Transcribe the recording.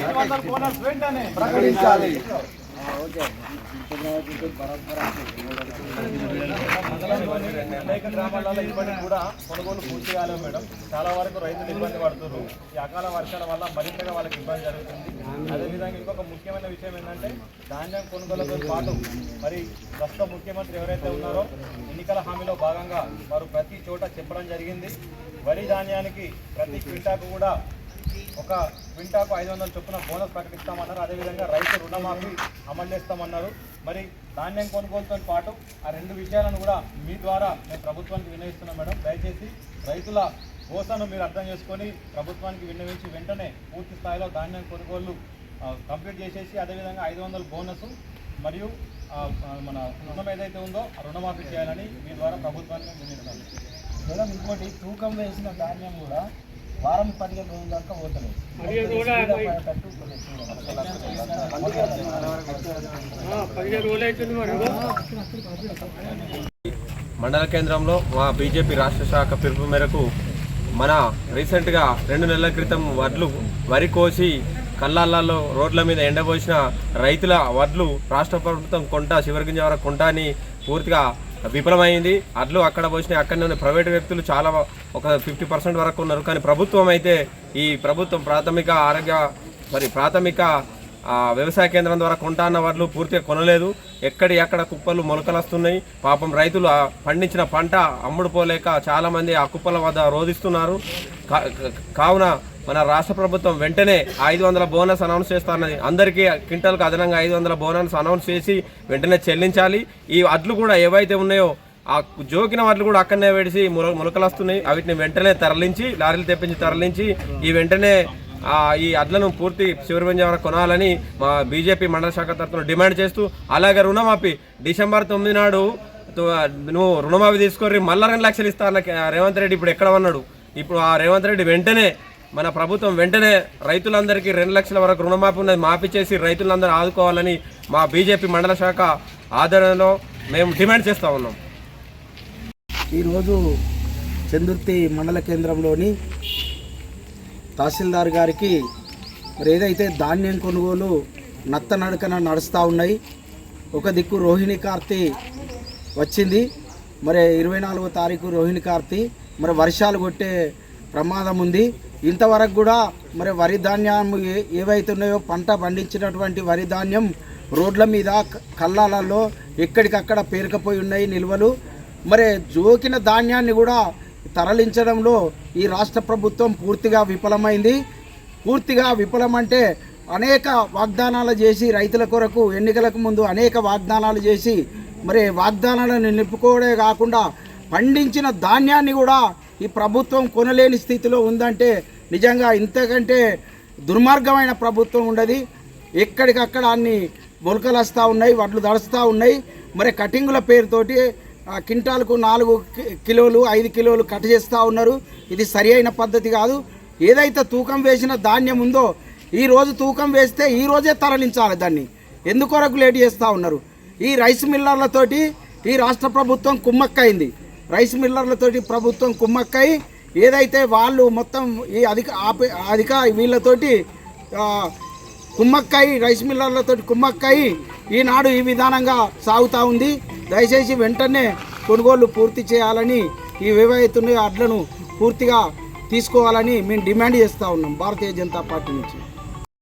ఐదు వందల బోనస్ వెంటనే ప్రకటించాలి అనేక గ్రామాలలో ఇప్పటికి కూడా కొనుగోలు పూర్తి కాలేదు మేడం చాలా వరకు రైతులు ఇబ్బంది పడుతున్నారు ఈ అకాల వర్షాల వల్ల మరింతగా వాళ్ళకి ఇబ్బంది జరుగుతుంది అదేవిధంగా ఇంకొక ముఖ్యమైన విషయం ఏంటంటే ధాన్యం కొనుగోలుతో పాటు మరి ప్రస్తుత ముఖ్యమంత్రి ఎవరైతే ఉన్నారో ఎన్నికల హామీలో భాగంగా వారు ప్రతి చోట చెప్పడం జరిగింది వరి ధాన్యానికి ప్రతి క్వింటాకు కూడా ఒక క్వింటాకు ఐదు వందల చొప్పున బోనస్ ప్రకటిస్తామన్నారు అదేవిధంగా రైతు రుణమాఫీ అమలు చేస్తామన్నారు. మరి ధాన్యం కొనుగోలుతో పాటు ఆ రెండు విషయాలను కూడా మీ ద్వారా మేము ప్రభుత్వానికి విన్నవిస్తున్నాం మేడం. దయచేసి రైతుల కోసను మీరు అర్థం చేసుకొని ప్రభుత్వానికి విన్నవించి వెంటనే పూర్తి స్థాయిలో ధాన్యం కొనుగోలు కంప్లీట్ చేసేసి అదేవిధంగా ఐదు వందల బోనస్ మరియు మన రుణం ఏదైతే ఉందో ఆ రుణమాఫీ చేయాలని మీ ద్వారా ప్రభుత్వాన్ని మేడం ఇంకోటి తూకం వేసిన ధాన్యం కూడా వారం పదిహేను రోజుల దాకా పోతలేదు. మండల కేంద్రంలో మా బీజేపీ రాష్ట్ర శాఖ పిలుపు మేరకు మన రీసెంట్గా రెండు నెలల క్రితం వడ్లు వరి కోసి కళ్ళాలలో రోడ్ల మీద ఎండబోసిన రైతుల వడ్లు రాష్ట్ర ప్రభుత్వం కొంట శివరగింజ వరకు కొంట అని పూర్తిగా విఫలమైంది. అడ్లు అక్కడ పోసినాయి. అక్కడనే ఉన్న ప్రైవేట్ వ్యక్తులు చాలా ఒక ఫిఫ్టీ పర్సెంట్ వరకు ఉన్నారు. కానీ ప్రభుత్వం అయితే ఈ ప్రభుత్వం ప్రాథమిక ఆరోగ్య మరి ప్రాథమిక వ్యవసాయ కేంద్రం ద్వారా కొంటాన్న వడ్లు పూర్తిగా కొనలేదు. ఎక్కడి ఎక్కడ కుప్పలు మొలకలు వస్తున్నాయి పాపం రైతులు పండించిన పంట అమ్ముడుపోలేక చాలామంది ఆ కుప్పల వద్ద రోధిస్తున్నారు. కా- కావున మన రాష్ట్ర ప్రభుత్వం వెంటనే ఐదు వందల బోనస్ అనౌన్స్ చేస్తానని అందరికీ క్వింటల్కి అదనంగా ఐదు వందల బోనస్ అనౌన్స్ చేసి వెంటనే చెల్లించాలి. ఈ వడ్లు కూడా ఏవైతే ఉన్నాయో ఆ జోకిన వాటిని కూడా అక్కడనే వేడిసి మొల మొలకలు వస్తున్నాయి వాటిని వెంటనే తరలించి లారీలు తెప్పించి తరలించి ఈ వెంటనే ఈ అడ్లను పూర్తి శివరబంజ కొనాలని మా బీజేపీ మండల శాఖ తరఫున డిమాండ్ చేస్తూ అలాగే రుణమాఫీ. డిసెంబర్ తొమ్మిది నాడు నువ్వు రుణమాఫీ తీసుకొని మళ్ళా రెండు లక్షలు ఇస్తా అన్న రేవంత్ రెడ్డి ఇప్పుడు ఎక్కడ ఉన్నాడు? ఇప్పుడు ఆ రేవంత్ రెడ్డి వెంటనే మన ప్రభుత్వం వెంటనే రైతులందరికీ రెండు లక్షల వరకు రుణమాఫీ ఉన్నది మాఫీ చేసి రైతులందరూ ఆదుకోవాలని మా బీజేపీ మండల శాఖ ఆదరణలో మేము డిమాండ్ చేస్తూ ఉన్నాం. ఈరోజు చందుర్తి మండల కేంద్రంలోని తహసీల్దార్ గారికి మరి ఏదైతే ధాన్యం కొనుగోలు నత్త నడకన నడుస్తూ ఉన్నాయి ఒక దిక్కు రోహిణి కార్తీ వచ్చింది. మరి ఇరవై నాలుగో తారీఖు రోహిణి కార్తీ మరి వర్షాలు కొట్టే ప్రమాదం ఉంది. ఇంతవరకు కూడా మరి వరి ధాన్యం ఏ- ఏవైతే ఉన్నాయో పంట పండించినటువంటి వరి ధాన్యం రోడ్ల మీద క- కల్లాలలో ఎక్కడికక్కడ పేరుకపోయి ఉన్నాయి నిల్వలు. మరి జోకిన ధాన్యాన్ని కూడా తరలించడంలో ఈ రాష్ట్ర ప్రభుత్వం పూర్తిగా విఫలమైంది. పూర్తిగా విఫలమంటే అనేక వాగ్దానాలు చేసి రైతుల కొరకు ఎన్నికలకు ముందు అనేక వాగ్దానాలు చేసి మరి వాగ్దానాలను నిలుపుకోవడే కాకుండా పండించిన ధాన్యాన్ని కూడా ఈ ప్రభుత్వం కొనలేని స్థితిలో ఉందంటే నిజంగా ఇంతకంటే దుర్మార్గమైన ప్రభుత్వం ఉండదు. ఎక్కడికక్కడ అన్ని మొలకలు వస్తూ ఉన్నాయి వడ్లు దడుస్తూ ఉన్నాయి. మరి కటింగుల పేరుతోటి కింటాలకు నాలుగు కిలోలు ఐదు కిలోలు కట్ చేస్తూ ఉన్నారు. ఇది సరి అయిన పద్ధతి కాదు. ఏదైతే తూకం వేసిన ధాన్యం ఉందో ఈరోజు తూకం వేస్తే ఈరోజే తరలించాలి దాన్ని. ఎందుకొరకు లేట్ చేస్తూ ఉన్నారు? ఈ రైస్ మిల్లర్లతోటి ఈ రాష్ట్ర ప్రభుత్వం కుమ్మక్కైంది. రైస్ మిల్లర్లతోటి ప్రభుత్వం కుమ్మక్కై ఏదైతే వాళ్ళు మొత్తం ఈ అధిక ఆపే అధిక వీళ్ళతోటి కుమ్మక్కై కుమ్మక్కయి రైస్ మిల్లర్లతో కుమ్మక్కయి ఈనాడు ఈ విధానంగా సాగుతూ ఉంది. దయచేసి వెంటనే కొనుగోలు పూర్తి చేయాలని ఈ వివాహితుని అడ్లను పూర్తిగా తీసుకోవాలని మేము డిమాండ్ చేస్తూ ఉన్నాం. భారతీయ జనతా పార్టీ నుంచి.